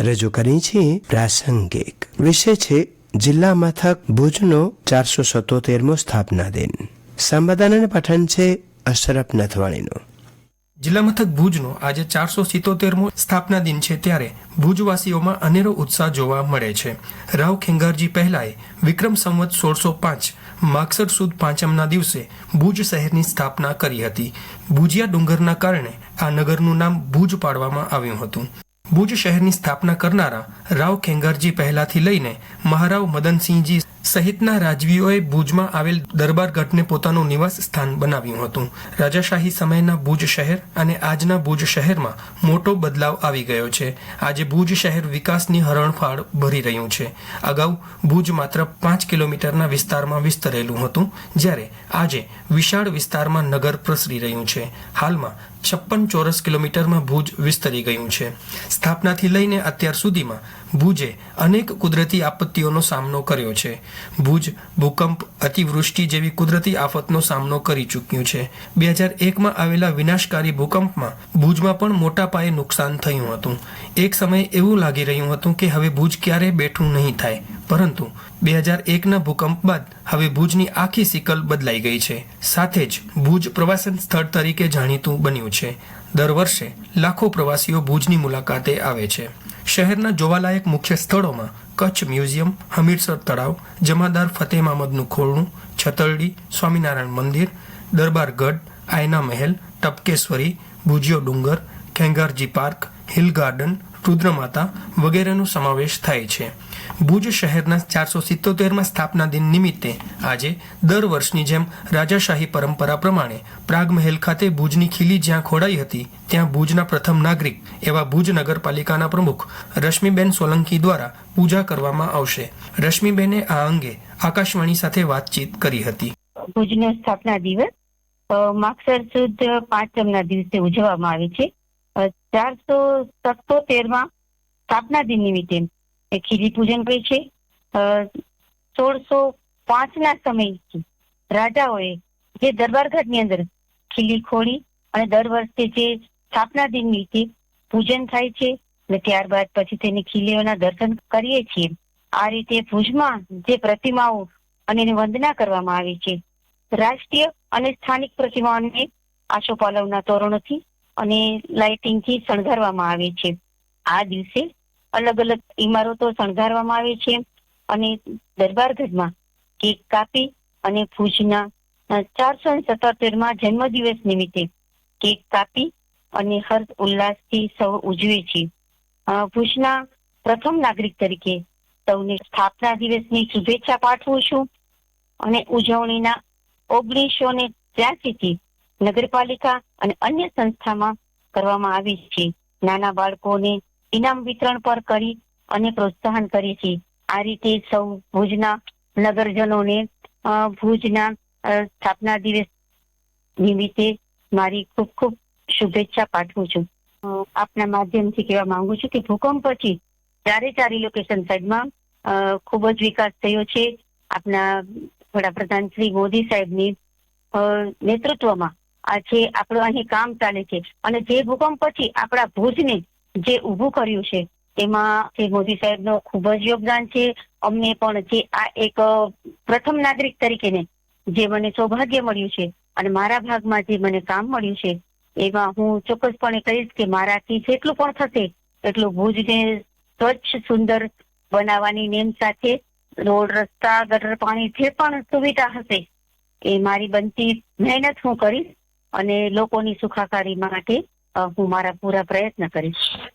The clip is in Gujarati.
રજૂ કરી છે પ્રાસંગિક. વિષય છે, જિલ્લા મથક ભુજનો ચારસો સત્તોતેરમો સ્થાપના દિન. સંવાદન પઠન છે, અશરફ નથવાણીનો. જિલ્લા મથક ભુજનો આજે ચારસો સિત્તોતેરમો સ્થાપના દિન છે ત્યારે ભુજવાસીઓમાં અનેરો ઉત્સાહ જોવા મળે છે. રાવ ખેંગારજી પહેલાએ વિક્રમ સંવત સોળસો પાંચ, માગસર સુદ પાંચમના દિવસે ભુજ શહેરની સ્થાપના કરી હતી. ભુજિયા ડુંગરના કારણે આ નગરનું નામ ભુજ પાડવામાં આવ્યું હતું. ભુજ શહેરની સ્થાપના કરનારા રાવ ખેંગારજી પહેલાથી લઈને મહારાવ મદનસિંહજી સહિતના રાજવીઓએ ભુજમાં આવેલ દરબાર ગઢને પોતાનું નિવાસ સ્થાન બનાવ્યું હતું. રાજાશાહી સમયના ભુજ શહેર અને આજના ભુજ શહેરમાં મોટો બદલાવ આવી ગયો છે. આજે ભુજ શહેર વિકાસની હરણફાળ ભરી રહ્યું છે. અગાઉ ભુજ માત્ર પાંચ કિલોમીટરના વિસ્તારમાં વિસ્તરેલું હતું, જ્યારે આજે વિશાળ વિસ્તારમાં નગર પ્રસરી રહ્યું છે. હાલમાં છપ્પન ચોરસ કિલોમીટરમાં ભુજ વિસ્તરી ગયું છે. સ્થાપનાથી લઈને અત્યાર સુધીમાં ભુજે અનેક કુદરતી આપત્તિઓનો સામનો કર્યો છે. ભુજ ભૂકંપ અતિવૃષ્ટિ જેવી કુદરતી આફતનો સામનો કરી ચૂક્યું છે. બે હજાર એકમાં આવેલા વિનાશકારી ભૂકંપમાં ભુજમાં પણ મોટા પાયે નુકસાન થયું હતું. એક સમયે એવું લાગી રહ્યું હતું કે હવે ભુજ ક્યારે બેઠું નહીં થાય. પરંતુ બે હજાર એકના ભૂકંપ બાદ હવે ભુજની આખી સિકલ બદલાઈ ગઈ છે. સાથે જ ભુજ પ્રવાસન સ્થળ તરીકે જાણીતું બન્યું છે. દર વર્ષે લાખો પ્રવાસીઓ ભુજની મુલાકાતે આવે છે. શહેરના જોવાલાયક મુખ્ય સ્થળોમાં કચ્છ મ્યુઝિયમ, હમીરસર તળાવ, જમાદાર ફતેહ મામદનું ખોરણું, છતરડી, સ્વામિનારાયણ મંદિર, દરબાર ગઢ, આયના મહેલ Tapkeshwari Bhujiyo Dungar, Khengarji park, hill garden Rudramata વગેરેનો સમાવેશ થાય છે. ભુજ શહેરના ચારસો સિત્તોતેરમાં સ્થાપના દિન નિમિત્તે આજે દર વર્ષની જેમ રાજાશાહી પરંપરા પ્રમાણે પ્રાગ ખાતે ભુજની ખીલી જ્યાં ખોડાઈ હતી, ત્યાં ભુજના પ્રથમ નાગરિક એવા ભુજ નગરપાલિકાના પ્રમુખ રશ્મિબેન સોલંકી દ્વારા પૂજા કરવામાં આવશે. રશ્મિબેને આ અંગે આકાશવાણી સાથે વાતચીત કરી હતી. ભુજનો સ્થાપના દિવસ માગસર સુદ પાંચમના દિવસે ઉજવવામાં આવે છે. ચારસો સત્તોતેરમાં સ્થાપના દિન નિમિત્તે ખીલી પૂજન કરી છે. સોળસો પાંચ ના સમયથી રાજાઓએ જે દરબારગઢની અંદર ખીલી ખોડી અને દર વર્ષે જે સ્થાપના દિન નિમિત્તે પૂજન થાય છે અને ત્યારબાદ પછી તેની ખીલીઓના દર્શન કરીએ છીએ. આ રીતે ભુજમાં જે પ્રતિમાઓ અને એની વંદના કરવામાં આવે છે, રાષ્ટ્રીય અને સ્થાનિક પ્રતિમાઓને આશોપાલવના તોરણોથી અને લાઇટિંગથી શણગારવામાં આવે છે. આ દિવસે અલગ અલગ ઇમારતો શણગારવામાં આવે છે અને દરબારગઢમાં કેક કાપી અને ભુજના ચારસો સત્તોતેરમાં જન્મદિવસ નિમિત્તે કેક કાપી અને હર્ષ ઉલ્લાસથી સૌ ઉજવે છે. ભુજના પ્રથમ નાગરિક તરીકે સૌને સ્થાપના દિવસની શુભેચ્છા પાઠવું છું અને ઉજવણીના ઓગણીસો ને ત્યાસી થી નગરપાલિકા અને અન્ય સંસ્થામાં કરવામાં આવી છે. નાના બાળકોને ઇનામ વિતરણ પર કરી અને પ્રોત્સાહન કરી છે આ રીતે સૌ ભુજના નગરજનોને ભુજના સ્થાપના દિવસ નિમિત્તે મારી ખૂબ ખૂબ શુભેચ્છા પાઠવું છું. આપના માધ્યમથી કહેવા માંગુ છું કે ભૂકંપ પછી ચારે ચારે લોકેશન સાઈડમાં ખૂબ જ વિકાસ થયો છે. આપના વડાપ્રધાન શ્રી મોદી સાહેબની નેતૃત્વમાં આજે આપણું અહીં કામ ચાલે છે અને જે ભૂકંપ પછી આપણા ભુજને જે ઊભું કર્યું છે તેમાં જે મોદી સાહેબનો ખૂબ જ યોગદાન છે. અમને પણ જે આ એક પ્રથમ નાગરિક તરીકેને જે મને સૌભાગ્ય મળ્યું છે અને મારા ભાગમાં જે મને કામ મળ્યું છે, એમાં હું ચોક્કસપણે કહીશ કે મારાથી જેટલું પણ થશે એટલું ભુજને સ્વચ્છ, સુંદર બનાવવાની નેમ સાથે રોડ, રસ્તા, ગટર, પાણી જે પણ સુવિધા હશે એ મારી બનતી મહેનત હું કરીશ. અને લોકોની સુખાકારી માટે હું મારા પૂરા પ્રયત્ન કરીશ.